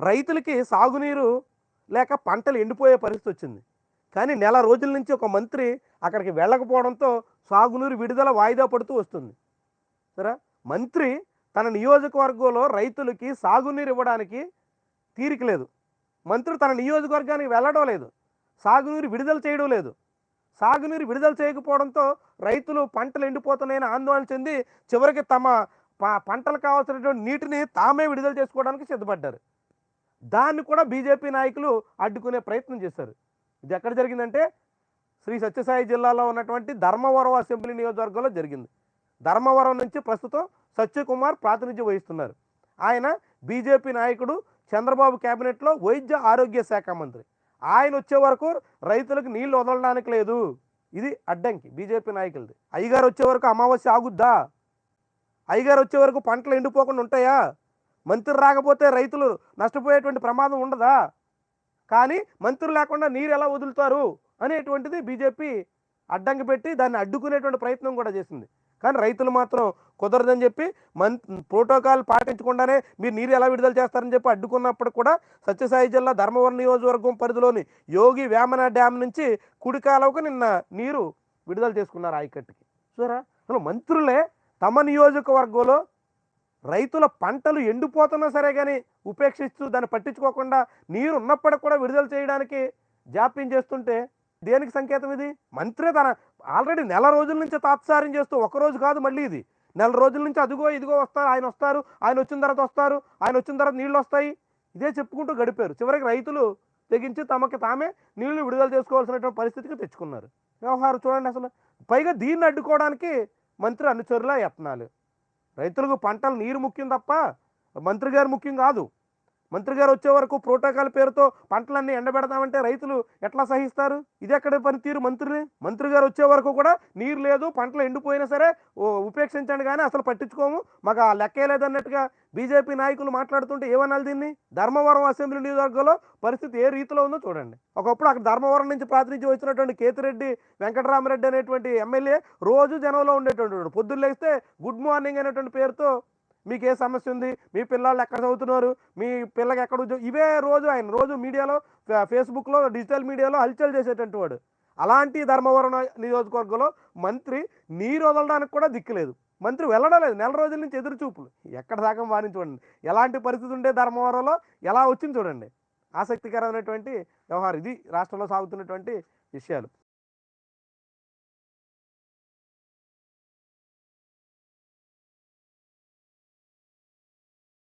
రైతులకి సాగునీరు లేక పంటలు ఎండిపోయే పరిస్థితి వచ్చింది. కానీ నెల రోజుల నుంచి ఒక మంత్రి అక్కడికి వెళ్ళకపోవడంతో సాగునీరు విడుదల వాయిదా పడుతూ వస్తుంది. సరే? మంత్రి తన నియోజకవర్గంలో రైతులకి సాగునీరు ఇవ్వడానికి తీరిక లేదు. మంత్రి తన నియోజకవర్గానికి వెళ్ళడం లేదు. సాగునీరు విడుదల చేయడం లేదు. సాగునీరు విడుదల చేయకపోవడంతో రైతులు పంటలు ఎండిపోతున్నాయని ఆందోళన చెంది చివరికి తమ ప- పంటలకు కావాల్సినటువంటి నీటిని తామే విడుదల చేసుకోవడానికి సిద్ధపడ్డారు. దాన్ని కూడా బీజేపీ నాయకులు అడ్డుకునే ప్రయత్నం చేశారు. ఇది ఎక్కడ జరిగిందంటే శ్రీ సత్యసాయి జిల్లాలో ఉన్నటువంటి ధర్మవరం అసెంబ్లీ నియోజకవర్గంలో జరిగింది. ధర్మవరం నుంచి ప్రస్తుతం సత్యకుమార్ ప్రాతినిధ్యం వహిస్తున్నారు. ఆయన బీజేపీ నాయకుడు చంద్రబాబు కేబినెట్లో వైద్య ఆరోగ్య శాఖ మంత్రి. ఆయన వచ్చే వరకు రైతులకు నీళ్ళు వదలడానికి లేదు. ఇది అడ్డంకి బీజేపీ నాయకులది. అయ్యగారు వచ్చే వరకు అమావాస్య ఆగుద్దా? అయ్యగారు వచ్చే వరకు పంటలు ఎండిపోకుండా ఉంటాయా? మంత్రి రాకపోతే రైతులు నష్టపోయేటువంటి ప్రమాదం ఉండదా? కానీ మంత్రులు లేకుండా నీరు ఎలా వదులుతారు? అనేటువంటిది బీజేపీ అడ్డంకి పెట్టి దాన్ని అడ్డుకునేటువంటి ప్రయత్నం కూడా చేసింది. కానీ రైతులు మాత్రం కుదరదని చెప్పి మన్ ప్రోటోకాల్ పాటించకుండానే మీరు నీరు ఎలా విడుదల చేస్తారని చెప్పి అడ్డుకున్నప్పుడు కూడా సత్యసాయి జిల్లా ధర్మవరం నియోజకవర్గం పరిధిలోని యోగి వేమన డ్యామ్ నుంచి కుడికాలకు నిన్న నీరు విడుదల చేసుకున్నారు ఆయకట్టుకి చూరా అసలు మంత్రులే తమ నియోజకవర్గంలో రైతుల పంటలు ఎండిపోతున్నా సరే కానీ ఉపేక్షిస్తూ దాన్ని పట్టించుకోకుండా నీరు ఉన్నప్పటికి కూడా విడుదల చేయడానికి జాప్యం చేస్తుంటే దేనికి సంకేతం ఇది? మంత్రి తన ఆల్రెడీ నెల రోజుల నుంచి తాత్సారం చేస్తూ ఒకరోజు కాదు మళ్ళీ ఇది. నెల రోజుల నుంచి అదిగో ఇదిగో వస్తారు ఆయన వస్తారు ఆయన వచ్చిన తర్వాత వస్తారు ఆయన వచ్చిన తర్వాత నీళ్ళు వస్తాయి. ఇదే చెప్పుకుంటూ గడిపారు. చివరికి రైతులు తెగించి తమకి తామే నీళ్ళు విడుదల చేసుకోవాల్సినటువంటి పరిస్థితికి తెచ్చుకున్నారు. వ్యవహారం చూడండి అసలు. పైగా దీన్ని అడ్డుకోవడానికి మంత్రి అనుచరుల యత్నాలు. రైతులకు పంటలు నీరు ముఖ్యం తప్ప మంత్రి గారు ముఖ్యం కాదు. మంత్రి గారు వచ్చే వరకు ప్రోటోకాల్ పేరుతో పంటలన్నీ ఎండబెడతామంటే రైతులు ఎట్లా సహిస్తారు? ఇది ఎక్కడ పనితీరు మంత్రిని మంత్రి గారు వచ్చే వరకు కూడా నీరు లేదు పంటలు ఎండిపోయినా సరే ఓ ఉపేక్షించండి కానీ అసలు పట్టించుకోము. మాకు ఆ లెక్కే లేదన్నట్టుగా బీజేపీ నాయకులు మాట్లాడుతుంటే ఏమనాలి దీన్ని? ధర్మవరం అసెంబ్లీ నియోజకవర్గంలో పరిస్థితి ఏ రీతిలో ఉందో చూడండి. ఒకప్పుడు అక్కడ ధర్మవరం నుంచి ప్రాతినిధ్యం వచ్చినటువంటి కేతిరెడ్డి వెంకటరామరెడ్డి అనేటువంటి ఎమ్మెల్యే రోజు జనంలో ఉండేటువంటి పొద్దున్నేస్తే పొద్దున్న లేస్తే గుడ్ మార్నింగ్ అనేటువంటి పేరుతో మీకు ఏ సమస్య ఉంది మీ పిల్లలు ఎక్కడ చదువుతున్నారు మీ పిల్లకి ఎక్కడ ఉద్యోగం ఇవే రోజు ఆయన రోజు మీడియాలో ఫేస్బుక్లో డిజిటల్ మీడియాలో హల్చల్ చేసేటువంటి వాడు. అలాంటి ధర్మవరం నియోజకవర్గంలో మంత్రి నీరు వదలడానికి కూడా దిక్కులేదు మంత్రి వెళ్ళడం లేదు నెల రోజుల నుంచి ఎదురు చూపులు ఎక్కడ దాకా వారిని చూడండి ఎలాంటి పరిస్థితి ఉండే ధర్మవరంలో? ఎలా వచ్చింది చూడండి. ఆసక్తికరమైనటువంటి వ్యవహారం. ఇది రాష్ట్రంలో సాగుతున్నటువంటి విషయాలు.